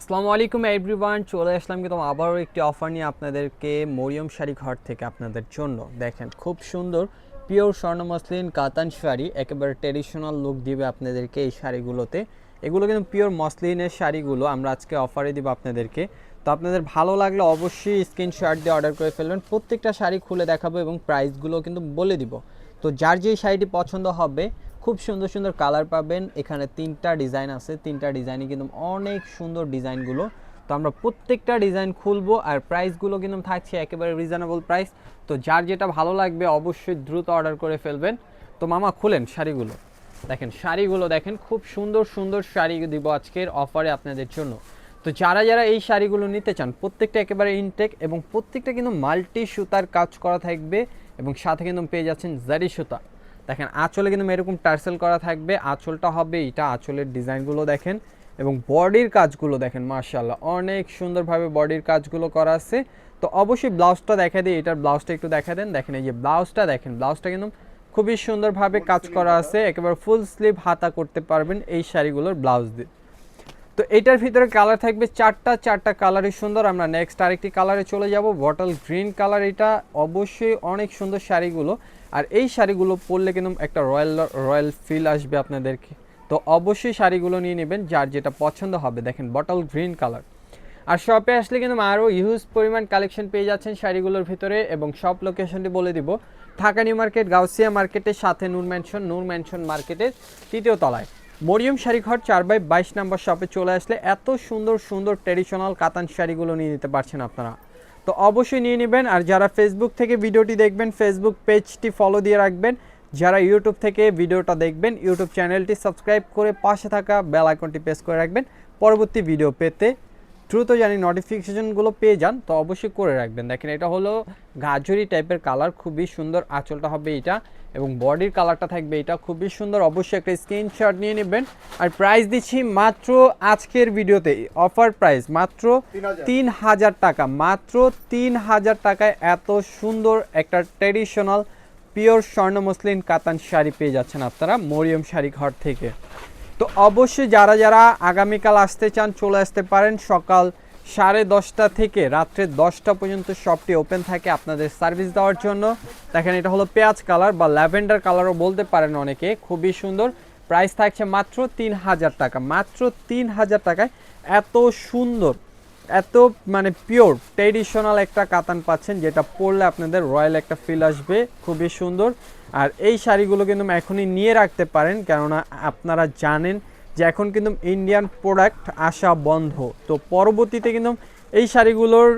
আসসালামু আলাইকুম এভরিওয়ান, চলে আসলাম কিন্তু আবারও একটি অফার নিয়ে আপনাদেরকে মরিয়ম শাড়ি ঘর থেকে আপনাদের জন্য। দেখেন, খুব সুন্দর পিওর স্বর্ণ মসলিন কাতান শাড়ি, একেবারে ট্রেডিশনাল লুক দিবে আপনাদেরকে এই শাড়িগুলোতে। এগুলো কিন্তু পিওর মসলিনের শাড়িগুলো আমরা আজকে অফারে দিব আপনাদেরকে। তো আপনাদের ভালো লাগলে অবশ্যই স্ক্রিনশট দিয়ে অর্ডার করে ফেলবেন। প্রত্যেকটা শাড়ি খুলে দেখাবো এবং প্রাইসগুলো কিন্তু বলে দিব। তো যার যেই শাড়িটি পছন্দ হবে খুব সুন্দর সুন্দর কালার পাবেন। এখানে তিনটা ডিজাইন আছে। তিনটা ডিজাইনই কিন্তু অনেক সুন্দর ডিজাইনগুলো। তো আমরা প্রত্যেকটা ডিজাইন খুলবো আর প্রাইসগুলো কিন্তু থাকছে একেবারে রিজনেবল প্রাইস তো যার যেটা ভালো লাগবে অবশ্যই দ্রুত অর্ডার করে ফেলবেন। তো মামা, খুলেন শাড়িগুলো। দেখেন শাড়িগুলো দেখেন, খুব সুন্দর সুন্দর শাড়ি দিব আজকের অফারে আপনাদের জন্য। তো যারা যারা এই শাড়িগুলো নিতে চান, প্রত্যেকটা একেবারে ইনটেক এবং প্রত্যেকটা কিন্তু মাল্টি সুতার কাজ করা থাকবে এবং সাথে কিন্তু পেয়ে যাচ্ছেন জারি সুতা। দেখেন, আঁচলে কিন্তু এরকম টার্সেল করা থাকবে। আঁচলটা হবে এটা আঁচলের ডিজাইনগুলো দেখেন এবং বডির কাজগুলো দেখেন মার্শাল্লাহ অনেক সুন্দরভাবে বডির কাজগুলো করা আছে। তো অবশ্যই ব্লাউজটা দেখা দিই, এটার ব্লাউজটা একটু দেখা দেন। দেখেন, এই যে ব্লাউজটা দেখেন, ব্লাউজটা কিন্তু খুবই সুন্দরভাবে কাজ করা আছে। একেবারে ফুল স্লিভ হাতা করতে পারবেন এই শাড়িগুলোর ব্লাউজ দিয়ে। তো এটার ভিতরে কালার থাকবে চারটা চারটা কালারই সুন্দর। আমরা নেক্সট আরেকটি কালারে চলে যাব। বটল গ্রিন কালার এটা অবশ্যই অনেক সুন্দর শাড়িগুলো। আর এই শাড়িগুলো পরলে কিন্তু একটা রয়্যাল রয়্যাল ফিল আসবে আপনাদেরকে। তো অবশ্যই শাড়িগুলো নিয়ে নেবেন, যার যেটা পছন্দ হবে। দেখেন বটল গ্রিন কালার আর শপে আসলে কিন্তু আরও ইউজ পরিমাণ কালেকশন পেয়ে যাচ্ছেন শাড়িগুলোর ভিতরে এবং শপ লোকেশনটি বলে দিব। ঢাকা নিউ মার্কেট, গাউসিয়া মার্কেটের সাথে নূর ম্যানশন নূর ম্যানশন মার্কেটের তৃতীয় তলায়। মরিয়ম শাড়িঘর চার বাই বাইশ নাম্বার শপে চলে আসলে এত সুন্দর সুন্দর ট্রেডিশনাল কাতান শাড়িগুলো নিয়ে নিতে পারছেন আপনারা। তো অবশ্যই নিয়ে নেবেন আর যারা ফেসবুক থেকে ভিডিওটি দেখবেন ফেসবুক পেজটি ফলো দিয়ে রাখবেন, যারা ইউটিউব থেকে ভিডিওটা দেখবেন ইউটিউব চ্যানেলটি সাবস্ক্রাইব করে পাশে থাকা বেল আইকনটি প্রেস করে রাখবেন। পরবর্তী ভিডিও পেতে দ্রুত জানি নোটিফিকেশনগুলো পেয়ে যান তো অবশ্যই করে রাখবেন। দেখেন এটা হলো গাজরি টাইপের কালার খুবই সুন্দর আঁচলটা হবে এটা এবং বডির কালারটা থাকবে এটা খুবই সুন্দর। অবশ্যই একটা স্ক্রিনশট নিয়ে নেবেন। আর প্রাইস দিচ্ছি মাত্র আজকের ভিডিওতে অফার প্রাইস মাত্র তিন হাজার। টাকা মাত্র তিন হাজার টাকায় এত সুন্দর একটা ট্রেডিশনাল পিওর স্বর্ণ মসলিন কাতান শাড়ি পেয়ে যাচ্ছেন আপনারা মরিয়ম শাড়ি ঘর থেকে। তো অবশ্যই যারা যারা আগামীকাল আসতে চান, চলে আসতে পারেন। সকাল সাড়ে দশটা থেকে রাত্রে দশটা পর্যন্ত শপটি ওপেন থাকে আপনাদের সার্ভিস দেওয়ার জন্য। দেখেন, এটা হলো পেঁয়াজ কালার বা ল্যাভেন্ডার কালারও বলতে পারেন অনেকে। খুবই সুন্দর। প্রাইস থাকছে মাত্র তিন হাজার টাকা। মাত্র তিন হাজার টাকায় এত সুন্দর, এত মানে পিওর ট্রেডিশনাল একটা কাতান পাচ্ছেন, যেটা পরলে আপনাদের রয়্যাল একটা ফিল আসবে। খুবই সুন্দর। আর এই শাড়িগুলো কিন্তু এখনই নিয়ে রাখতে পারেন, কেননা আপনারা জানেন যে এখন কিন্তু ইন্ডিয়ান প্রোডাক্ট আসা বন্ধ। তো পরবর্তীতে কিন্তু এই শাড়িগুলোর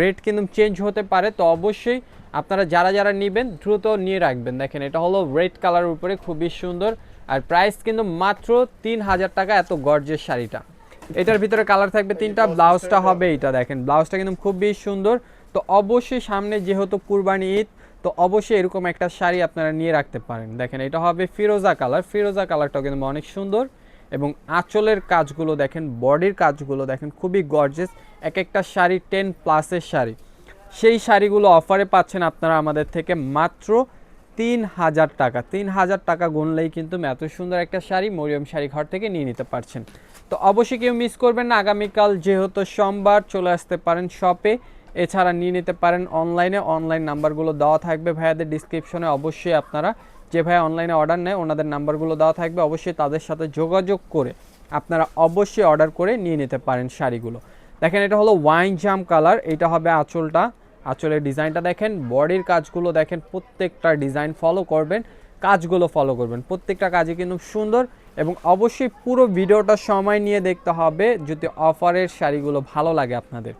রেট কিন্তু চেঞ্জ হতে পারে। তো অবশ্যই আপনারা যারা যারা নেবেন, দ্রুত নিয়ে রাখবেন। দেখেন, এটা হলো রেড কালারের উপরে, খুবই সুন্দর। আর প্রাইস কিন্তু মাত্র তিন হাজার টাকা, এত গর্জের শাড়িটা। এটার ভিতরে কালার থাকবে তিনটা ব্লাউজটা হবে এটা দেখেন। ব্লাউজটা কিন্তু খুবই সুন্দর। তো অবশ্যই সামনে যেহেতু কুরবানি ঈদ তো অবশ্যই এরকম একটা শাড়ি আপনারা নিয়ে রাখতে পারেন। দেখেন, এটা হবে ফিরোজা কালার। ফিরোজা কালারটাও কিন্তু অনেক সুন্দর এবং আঁচলের কাজগুলো দেখেন, বডির কাজগুলো দেখেন, খুবই গর্জেস এক একটা শাড়ি টেন প্লাসের শাড়ি। সেই শাড়িগুলো অফারে পাচ্ছেন আপনারা আমাদের থেকে মাত্র তিন হাজার টাকা। তিন হাজার টাকা গুনলেই কিন্তু এত সুন্দর একটা শাড়ি মরিয়ম শাড়ি ঘর থেকে নিয়ে নিতে পারছেন। তো অবশ্যই কেউ মিস করবেন না। আগামীকাল যেহেতু সোমবার চলে আসতে পারেন শপে এছাড়া নিয়ে নিতে পারেন অনলাইনে। অনলাইন নাম্বারগুলো দেওয়া থাকবে ভাইয়াদের ডিসক্রিপশনে অবশ্যই আপনারা যে ভাই অনলাইনে অর্ডার নেয়, ওনাদের নাম্বারগুলো দেওয়া থাকবে। অবশ্যই তাদের সাথে যোগাযোগ করে আপনারা অবশ্যই অর্ডার করে নিয়ে নিতে পারেন শাড়িগুলো। দেখেন, এটা হলো ওয়াইন জাম কালার এটা হবে আঁচলটা। আঁচলের ডিজাইনটা দেখেন, বডির কাজগুলো দেখেন, প্রত্যেকটা ডিজাইন ফলো করবেন, কাজগুলো ফলো করবেন। প্রত্যেকটা কাজই কিন্তু সুন্দর এবং অবশ্যই পুরো ভিডিওটা সময় নিয়ে দেখতে হবে যদি অফারের শাড়িগুলো ভালো লাগে আপনাদের।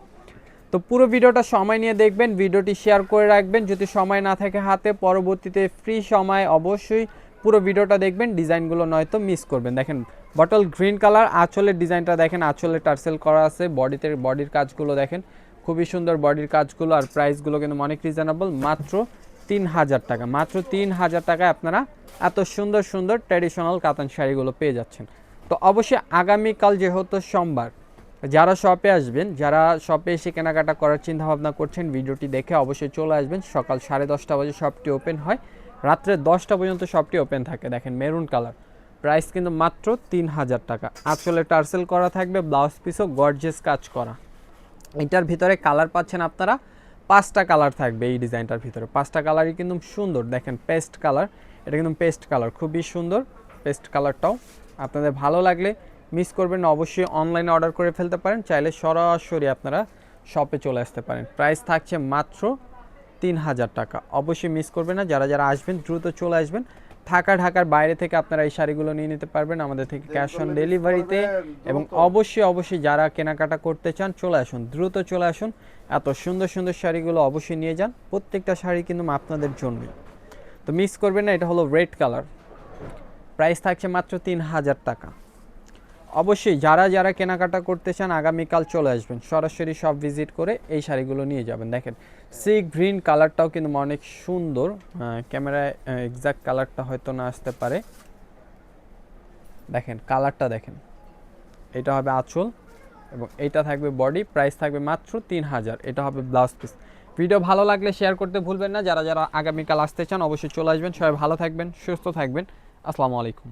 তো পুরো ভিডিওটা সময় নিয়ে দেখবেন, ভিডিওটি শেয়ার করে রাখবেন। যদি সময় না থাকে হাতে, পরবর্তীতে ফ্রি সময় অবশ্যই পুরো ভিডিওটা দেখবেন। ডিজাইনগুলো নয়তো মিস করবেন। দেখেন বটল গ্রিন কালার আঁচলের ডিজাইনটা দেখেন, আঁচলে টার্সেল করা আছে। বডিতে বডির কাজগুলো দেখেন, খুবই সুন্দর বডির কাজগুলো আর প্রাইসগুলো কিন্তু অনেক রিজনেবল মাত্র তিন হাজার টাকা, মাত্র তিন হাজার টাকায় আপনারা এত সুন্দর সুন্দর ট্র্যাডিশনাল কাতান শাড়িগুলো পেয়ে যাচ্ছেন। তো অবশ্যই আগামীকাল যেহেতু সোমবার যারা শপে আসবেন, যারা শপে এসে কেনাকাটা করার চিন্তা ভাবনা করছেন, ভিডিওটি দেখে অবশ্যই চলে আসবেন। সকাল সাড়ে দশটা বাজে শপটি ওপেন হয়। রাত্রে দশটা পর্যন্ত শপটি ওপেন থাকে। দেখেন মেরুন কালার প্রাইস কিন্তু মাত্র তিন হাজার টাকা। আসলে টার্সেল করা থাকবে ব্লাউজ পিসও গর্জেস কাজ করা। এটার ভিতরে কালার পাচ্ছেন আপনারা, পাঁচটা কালার থাকবে এই ডিজাইনটার ভিতরে। পাঁচটা কালারই কিন্তু সুন্দর। দেখেন পেস্ট কালার এটা কিন্তু পেস্ট কালার খুবই সুন্দর। পেস্ট কালারটাও আপনাদের ভালো লাগলে মিস করবেন না অবশ্যই অনলাইনে অর্ডার করে ফেলতে পারেন। চাইলে সরাসরি আপনারা শপে চলে আসতে পারেন। প্রাইস থাকছে মাত্র তিন হাজার টাকা। অবশ্যই মিস করবেন না যারা যারা আসবেন দ্রুত চলে আসবেন। ঢাকা ঢাকার বাইরে থেকে আপনারা এই শাড়িগুলো নিয়ে নিতে পারবেন। আমাদের থেকে ক্যাশ অন ডেলিভারিতে এবং অবশ্যই অবশ্যই যারা কেনাকাটা করতে চান চলে আসুন। দ্রুত চলে আসুন। এত সুন্দর সুন্দর শাড়িগুলো অবশ্যই নিয়ে যান। প্রত্যেকটা শাড়ি কিন্তু আপনাদের জন্যই। তো মিস করবেন না এটা হলো রেড কালার প্রাইস থাকছে মাত্র তিন হাজার টাকা। অবশ্যই যারা যারা কেনাকাটা করতে চান আগামীকাল চলে আসবেন। সরাসরি সব ভিজিট করে এই শাড়িগুলো নিয়ে যাবেন। দেখেন সি গ্রিন কালারটাও কিন্তু অনেক সুন্দর। ক্যামেরায় এক্সাক্ট কালারটা হয়তো না আসতে পারে। দেখেন কালারটা দেখেন। এটা হবে আঁচল এবং এটা থাকবে বডি প্রাইস থাকবে মাত্র তিন হাজার এটা হবে ব্লাউজ পিস ভিডিও ভালো লাগলে শেয়ার করতে ভুলবেন না। যারা যারা আগামীকাল আসতে চান, অবশ্যই চলে আসবেন। সবাই ভালো থাকবেন, সুস্থ থাকবেন। আসসালামু আলাইকুম।